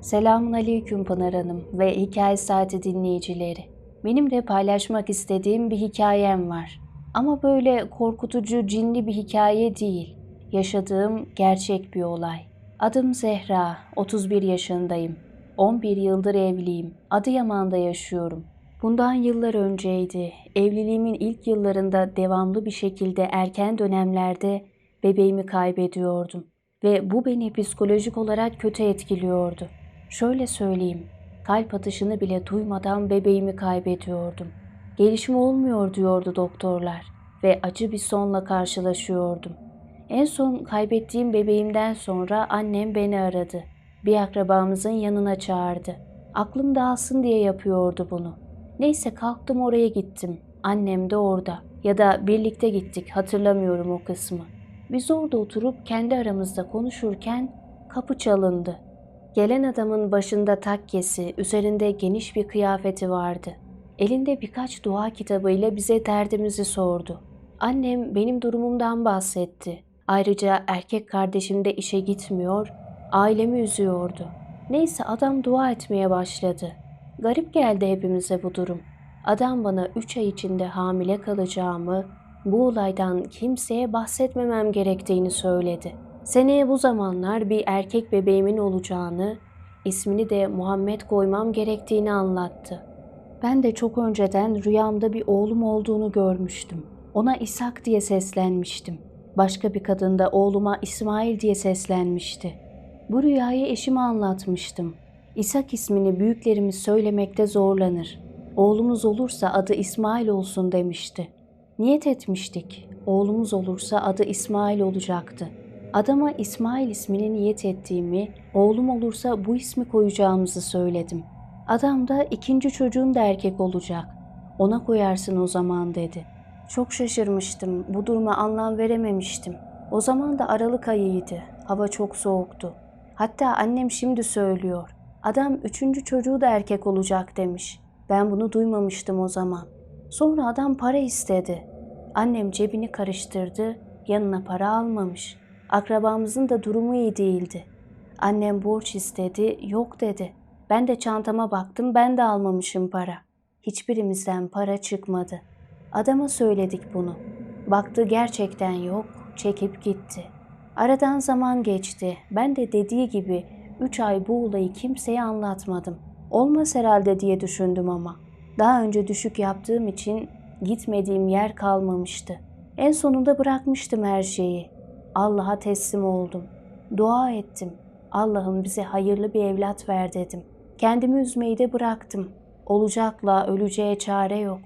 Selamun Aleyküm Pınar Hanım ve Hikaye Saati dinleyicileri. Benim de paylaşmak istediğim bir hikayem var. Ama böyle korkutucu, cinli bir hikaye değil. Yaşadığım gerçek bir olay. Adım Zehra, 31 yaşındayım. 11 yıldır evliyim. Adıyaman'da yaşıyorum. Bundan yıllar önceydi. Evliliğimin ilk yıllarında devamlı bir şekilde erken dönemlerde bebeğimi kaybediyordum. Ve bu beni psikolojik olarak kötü etkiliyordu. Şöyle söyleyeyim, kalp atışını bile duymadan bebeğimi kaybediyordum. Gelişme olmuyor diyordu doktorlar ve acı bir sonla karşılaşıyordum. En son kaybettiğim bebeğimden sonra annem beni aradı. Bir akrabamızın yanına çağırdı. Aklım dağılsın diye yapıyordu bunu. Neyse kalktım oraya gittim. Annem de orada. Ya da birlikte gittik hatırlamıyorum o kısmı. Biz orada oturup kendi aramızda konuşurken kapı çalındı. Gelen adamın başında takkesi, üzerinde geniş bir kıyafeti vardı. Elinde birkaç dua kitabıyla bize derdimizi sordu. Annem benim durumumdan bahsetti. Ayrıca erkek kardeşim de işe gitmiyor, ailemi üzüyordu. Neyse adam dua etmeye başladı. Garip geldi hepimize bu durum. Adam bana üç ay içinde hamile kalacağımı, bu olaydan kimseye bahsetmemem gerektiğini söyledi. Seneye bu zamanlar bir erkek bebeğimin olacağını, ismini de Muhammed koymam gerektiğini anlattı. Ben de çok önceden rüyamda bir oğlum olduğunu görmüştüm. Ona İshak diye seslenmiştim. Başka bir kadın da oğluma İsmail diye seslenmişti. Bu rüyayı eşime anlatmıştım. İshak ismini büyüklerimiz söylemekte zorlanır. Oğlumuz olursa adı İsmail olsun demişti. Niyet etmiştik. Oğlumuz olursa adı İsmail olacaktı. Adama İsmail ismini niyet ettiğimi, oğlum olursa bu ismi koyacağımızı söyledim. Adam da ikinci çocuğun da erkek olacak. Ona koyarsın o zaman dedi. Çok şaşırmıştım. Bu duruma anlam verememiştim. O zaman da Aralık ayıydı. Hava çok soğuktu. Hatta annem şimdi söylüyor. Adam üçüncü çocuğu da erkek olacak demiş. Ben bunu duymamıştım o zaman. Sonra adam para istedi. Annem cebini karıştırdı, yanına para almamış. Akrabamızın da durumu iyi değildi. Annem borç istedi, yok dedi. Ben de çantama baktım, ben de almamışım para. Hiçbirimizden para çıkmadı. Adama söyledik bunu. Baktı gerçekten yok, çekip gitti. Aradan zaman geçti. Ben de dediği gibi üç ay bu olayı kimseye anlatmadım. Olmaz herhalde diye düşündüm ama. Daha önce düşük yaptığım için gitmediğim yer kalmamıştı. En sonunda bırakmıştım her şeyi. Allah'a teslim oldum. Dua ettim. Allah'ım bize hayırlı bir evlat ver dedim. Kendimi üzmeyi de bıraktım. Olacakla öleceğe çare yok.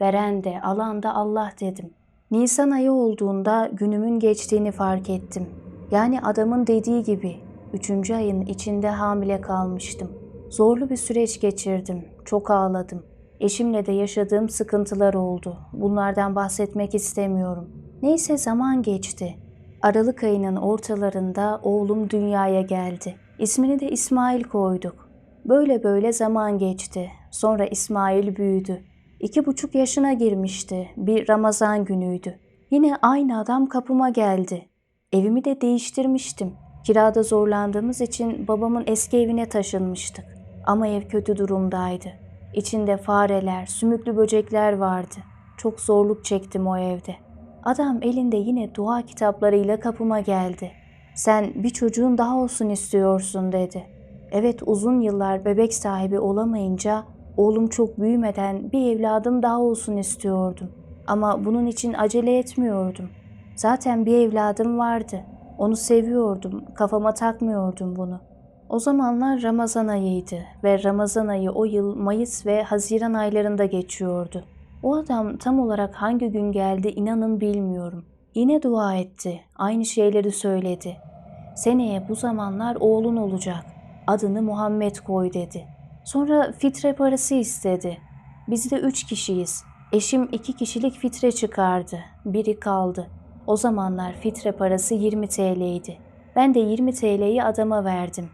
Veren de alan da Allah dedim. Nisan ayı olduğunda günümün geçtiğini fark ettim. Yani adamın dediği gibi üçüncü ayın içinde hamile kalmıştım. Zorlu bir süreç geçirdim. Çok ağladım. Eşimle de yaşadığım sıkıntılar oldu. Bunlardan bahsetmek istemiyorum. Neyse zaman geçti. Aralık ayının ortalarında oğlum dünyaya geldi. İsmini de İsmail koyduk. Böyle böyle zaman geçti. Sonra İsmail büyüdü. İki buçuk yaşına girmişti. Bir Ramazan günüydü. Yine aynı adam kapıma geldi. Evimi de değiştirmiştim. Kirada zorlandığımız için babamın eski evine taşınmıştık. Ama ev kötü durumdaydı. İçinde fareler, sümüklü böcekler vardı. Çok zorluk çektim o evde. Adam elinde yine dua kitaplarıyla kapıma geldi. Sen bir çocuğun daha olsun istiyorsun dedi. Evet uzun yıllar bebek sahibi olamayınca oğlum çok büyümeden bir evladım daha olsun istiyordum. Ama bunun için acele etmiyordum. Zaten bir evladım vardı. Onu seviyordum, kafama takmıyordum bunu. O zamanlar Ramazan ayıydı ve Ramazan ayı o yıl Mayıs ve Haziran aylarında geçiyordu. O adam tam olarak hangi gün geldi inanın bilmiyorum. Yine dua etti, aynı şeyleri söyledi. Seneye bu zamanlar oğlun olacak. Adını Muhammed koy dedi. Sonra fitre parası istedi. Biz de üç kişiyiz. Eşim iki kişilik fitre çıkardı. Biri kaldı. O zamanlar fitre parası 20 TL'ydi. Ben de 20 TL'yi adama verdim.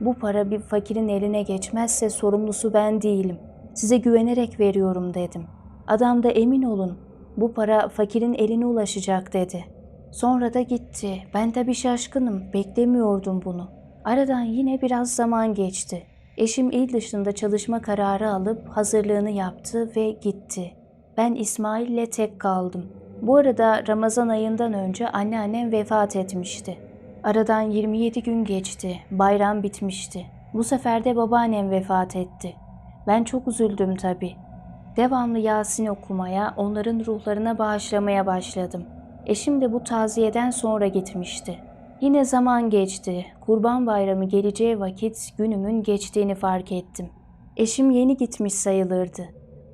Bu para bir fakirin eline geçmezse sorumlusu ben değilim. Size güvenerek veriyorum dedim. Adam da emin olun bu para fakirin eline ulaşacak dedi. Sonra da gitti. Ben bir şaşkınım. Beklemiyordum bunu. Aradan yine biraz zaman geçti. Eşim il dışında çalışma kararı alıp hazırlığını yaptı ve gitti. Ben İsmail'le tek kaldım. Bu arada Ramazan ayından önce anneannem vefat etmişti. Aradan 27 gün geçti. Bayram bitmişti. Bu sefer de babaannem vefat etti. Ben çok üzüldüm tabii. Devamlı Yasin okumaya, onların ruhlarına bağışlamaya başladım. Eşim de bu taziyeden sonra gitmişti. Yine zaman geçti. Kurban Bayramı geleceği vakit günümün geçtiğini fark ettim. Eşim yeni gitmiş sayılırdı.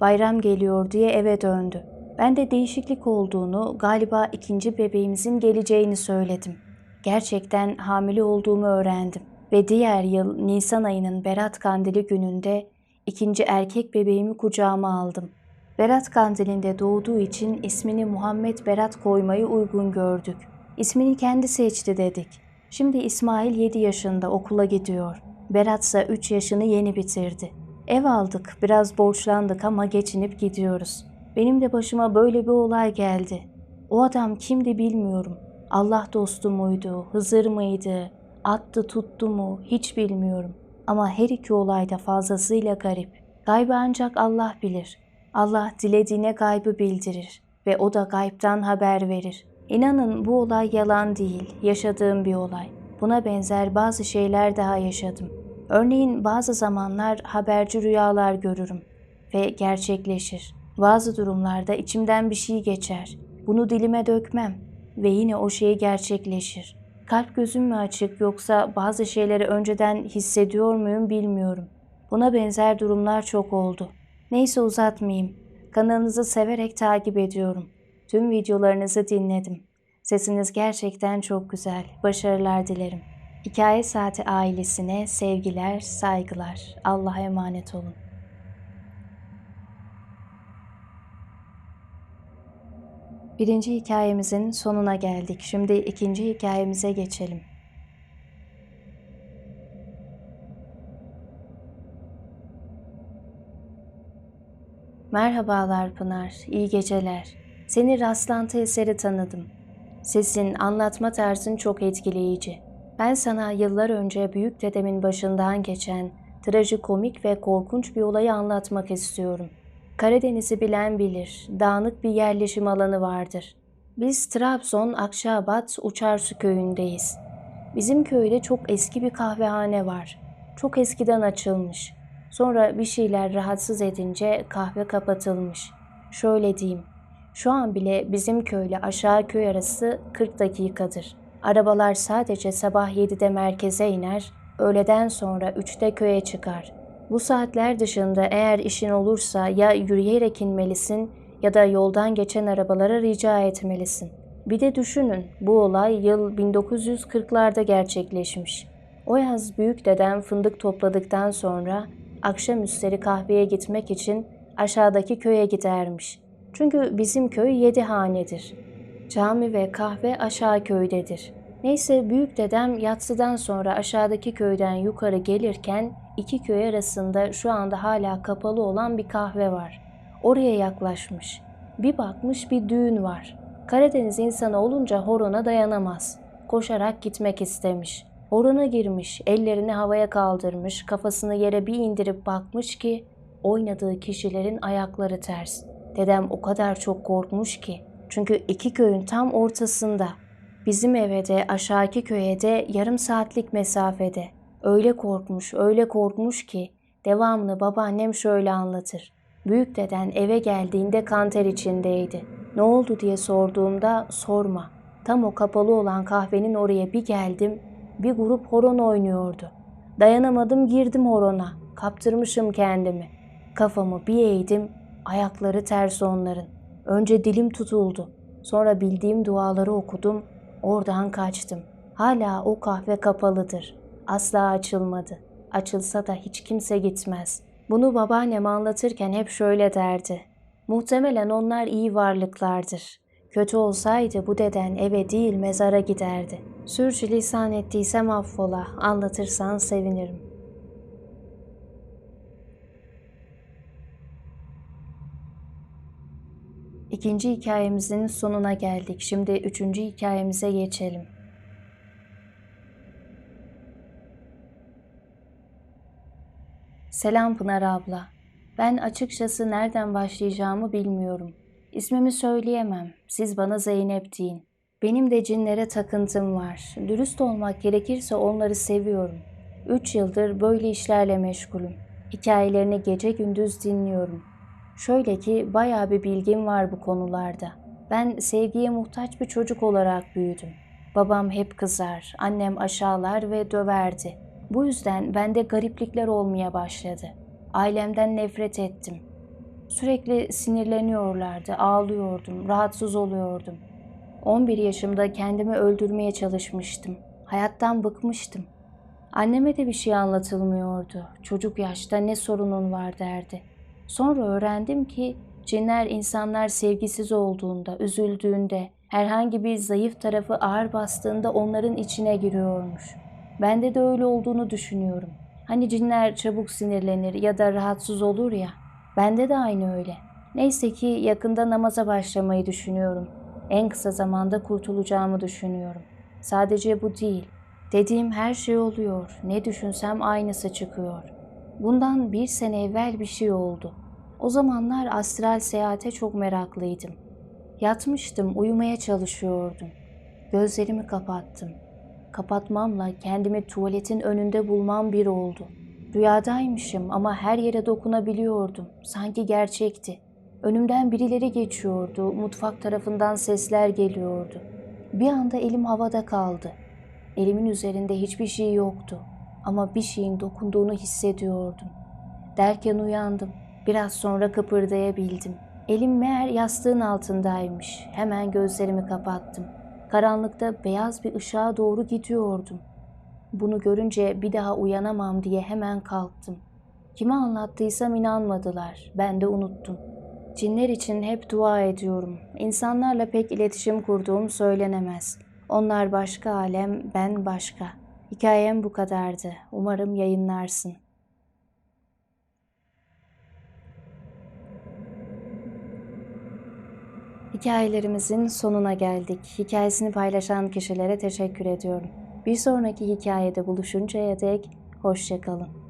Bayram geliyor diye eve döndü. Ben de değişiklik olduğunu, galiba ikinci bebeğimizin geleceğini söyledim. Gerçekten hamile olduğumu öğrendim ve diğer yıl Nisan ayının Berat Kandili gününde ikinci erkek bebeğimi kucağıma aldım. Berat Kandili'nde doğduğu için ismini Muhammed Berat koymayı uygun gördük. İsmini kendi seçti dedik. Şimdi İsmail 7 yaşında okula gidiyor. Berat ise 3 yaşını yeni bitirdi. Ev aldık, biraz borçlandık ama geçinip gidiyoruz. Benim de başıma böyle bir olay geldi. O adam kimdi bilmiyorum. Allah dostu muydu, Hızır mıydı, attı tuttu mu hiç bilmiyorum. Ama her iki olay da fazlasıyla garip. Gaybı ancak Allah bilir. Allah dilediğine gaybı bildirir ve o da gaybtan haber verir. İnanın bu olay yalan değil, yaşadığım bir olay. Buna benzer bazı şeyler daha yaşadım. Örneğin bazı zamanlar haberci rüyalar görürüm ve gerçekleşir. Bazı durumlarda içimden bir şey geçer. Bunu dilime dökmem ve yine o şey gerçekleşir. Kalp gözüm mü açık yoksa bazı şeyleri önceden hissediyor muyum bilmiyorum. Buna benzer durumlar çok oldu. Neyse uzatmayayım. Kanalınızı severek takip ediyorum. Tüm videolarınızı dinledim. Sesiniz gerçekten çok güzel. Başarılar dilerim. Hikaye Saati ailesine sevgiler, saygılar. Allah'a emanet olun. Birinci hikayemizin sonuna geldik. Şimdi ikinci hikayemize geçelim. Merhabalar Pınar, iyi geceler. Seni rastlantı eseri tanıdım. Sesin, anlatma tarzın çok etkileyici. Ben sana yıllar önce büyük dedemin başından geçen trajikomik ve korkunç bir olayı anlatmak istiyorum. Karadeniz'i bilen bilir, dağınık bir yerleşim alanı vardır. Biz Trabzon Akşabat Uçarsu köyündeyiz. Bizim köyde çok eski bir kahvehane var. Çok eskiden açılmış. Sonra bir şeyler rahatsız edince kahve kapatılmış. Şöyle diyeyim, şu an bile bizim köyle aşağı köy arası 40 dakikadır. Arabalar sadece sabah 7'de merkeze iner, öğleden sonra 3'te köye çıkar. Bu saatler dışında eğer işin olursa ya yürüyerek inmelisin ya da yoldan geçen arabalara rica etmelisin. Bir de düşünün bu olay yıl 1940'larda gerçekleşmiş. O yaz büyük dedem fındık topladıktan sonra akşamüstleri kahveye gitmek için aşağıdaki köye gidermiş. Çünkü bizim köy yedi hanedir. Cami ve kahve aşağı köydedir. Neyse büyük dedem yatsıdan sonra aşağıdaki köyden yukarı gelirken iki köy arasında şu anda hala kapalı olan bir kahve var. Oraya yaklaşmış. Bir bakmış bir düğün var. Karadeniz insanı olunca horona dayanamaz. Koşarak gitmek istemiş. Horona girmiş, ellerini havaya kaldırmış, kafasını yere bir indirip bakmış ki oynadığı kişilerin ayakları ters. Dedem o kadar çok korkmuş ki. Çünkü iki köyün tam ortasında. Bizim eve de aşağıki köye de yarım saatlik mesafede. Öyle korkmuş, öyle korkmuş ki devamını babaannem şöyle anlatır. Büyük deden eve geldiğinde kanter içindeydi. Ne oldu diye sorduğumda sorma. Tam o kapalı olan kahvenin oraya bir geldim, bir grup horon oynuyordu. Dayanamadım girdim horona. Kaptırmışım kendimi. Kafamı bir eğdim, ayakları ters onların. Önce dilim tutuldu. Sonra bildiğim duaları okudum, oradan kaçtım. Hala o kahve kapalıdır. Asla açılmadı. Açılsa da hiç kimse gitmez. Bunu babaannem anlatırken hep şöyle derdi. Muhtemelen onlar iyi varlıklardır. Kötü olsaydı bu deden eve değil mezara giderdi. Sürçülisan ettiysem affola, anlatırsan sevinirim. İkinci hikayemizin sonuna geldik. Şimdi üçüncü hikayemize geçelim. Selam Pınar abla. Ben açıkçası nereden başlayacağımı bilmiyorum. İsmimi söyleyemem. Siz bana Zeynep deyin. Benim de cinlere takıntım var. Dürüst olmak gerekirse onları seviyorum. Üç yıldır böyle işlerle meşgulüm. Hikayelerini gece gündüz dinliyorum. Şöyle ki bayağı bir bilgim var bu konularda. Ben sevgiye muhtaç bir çocuk olarak büyüdüm. Babam hep kızar, annem aşağılar ve döverdi. Bu yüzden bende gariplikler olmaya başladı. Ailemden nefret ettim. Sürekli sinirleniyorlardı, ağlıyordum, rahatsız oluyordum. 11 yaşımda kendimi öldürmeye çalışmıştım. Hayattan bıkmıştım. Anneme de bir şey anlatılmıyordu. Çocuk yaşta ne sorunun var derdi. Sonra öğrendim ki cinler insanlar sevgisiz olduğunda, üzüldüğünde, herhangi bir zayıf tarafı ağır bastığında onların içine giriyormuş. Bende de öyle olduğunu düşünüyorum. Hani cinler çabuk sinirlenir ya da rahatsız olur ya. Bende de aynı öyle. Neyse ki yakında namaza başlamayı düşünüyorum. En kısa zamanda kurtulacağımı düşünüyorum. Sadece bu değil. Dediğim her şey oluyor. Ne düşünsem aynısı çıkıyor. Bundan bir sene evvel bir şey oldu. O zamanlar astral seyahate çok meraklıydım. Yatmıştım, uyumaya çalışıyordum. Gözlerimi kapattım. Kapatmamla kendimi tuvaletin önünde bulmam bir oldu. Rüyadaymışım ama her yere dokunabiliyordum. Sanki gerçekti. Önümden birileri geçiyordu. Mutfak tarafından sesler geliyordu. Bir anda elim havada kaldı. Elimin üzerinde hiçbir şey yoktu. Ama bir şeyin dokunduğunu hissediyordum. Derken uyandım. Biraz sonra kıpırdayabildim. Elim meğer yastığın altındaymış. Hemen gözlerimi kapattım. Karanlıkta beyaz bir ışığa doğru gidiyordum. Bunu görünce bir daha uyanamam diye hemen kalktım. Kime anlattıysam inanmadılar. Ben de unuttum. Cinler için hep dua ediyorum. İnsanlarla pek iletişim kurduğum söylenemez. Onlar başka alem, ben başka. Hikayem bu kadardı. Umarım yayınlarsın. Hikayelerimizin sonuna geldik. Hikayesini paylaşan kişilere teşekkür ediyorum. Bir sonraki hikayede buluşuncaya dek hoşçakalın.